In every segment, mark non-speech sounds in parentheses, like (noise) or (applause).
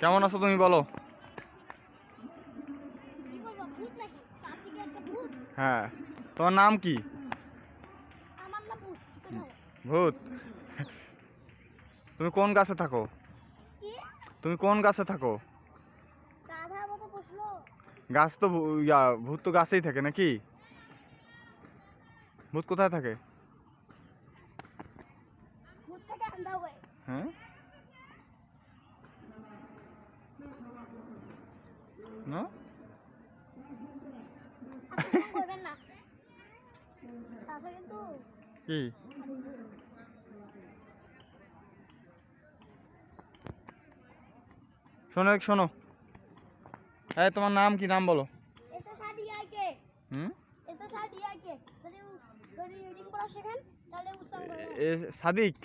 কেমন আছো তুমি বলো? হ্যাঁ। তোমার নাম কি? ভূত তুমি কোন গাছে থাকো? তুমি কোন গাছে থাকো? গাছ তো ভূত তো গাছেই থাকে নাকি? ভূত কোথায় থাকে? হয়ে? না কি (laughs) শোনো এক শোনো। এই তোমার নাম কি? নাম বলো। সাদিক?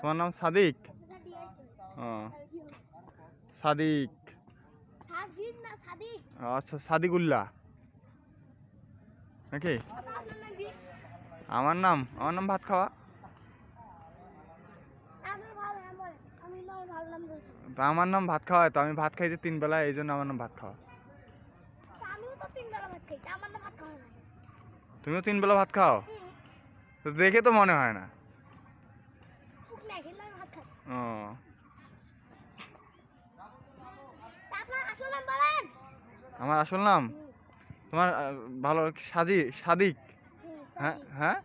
তোমার নাম সাদিক? সাদিক। আচ্ছা সাদিকুল্লাহ। নাকি? আমার নাম আমার নাম ভাত খাওয়া। তা আমার নাম ভাত খাওয়া তো আমি ভাত খাইতে তিন বেলা এই জন্য আমার নাম ভাত খাওয়া। খাই তুমিও তিন বেলা ভাত খাও? তো দেখে তো মনে হয় না। খাই। ও তা আপনার আসল নাম বলেন আমার আসল নাম? তোমার ভালো সাজি সাদিক? হ্যাঁ হ্যাঁ?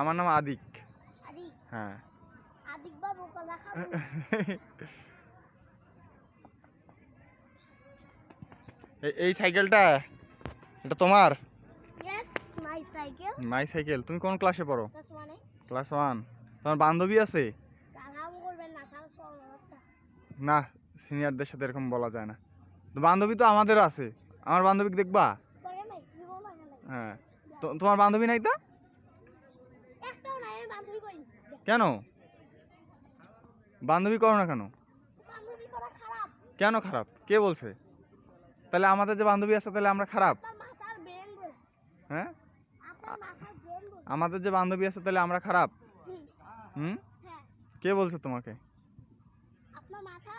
আমার নাম আদিক। হ্যাঁ। আদিক বাবু কলা খাব? (laughs) এই সাইকেলটা এটা তোমার? মাই সাইকেল মাই সাইকেল তুমি কোন ক্লাসে পড়ো? ক্লাস ওয়ান তোমার বান্ধবী আছে? না সিনিয়রদের সাথে এরকম বলা যায় না। তো বান্ধবী তো আমাদেরও আছে। আমার বান্ধবীকে দেখবা? হ্যাঁ। তোমার বান্ধবী নাই তা? কেন? বান্ধবী করো না কেন? কেন খারাপ? কে বলছে? তাহলে আমাদের যে বান্ধবী আছে তাহলে আমরা খারাপ? আপনার হ্যাঁ? আপনার আমাদের যে বান্ধবী আছে তাহলে আমরা খারাপ? হুম, হ্যাঁ। কে বলছে তোমাকে? আপনার মাথা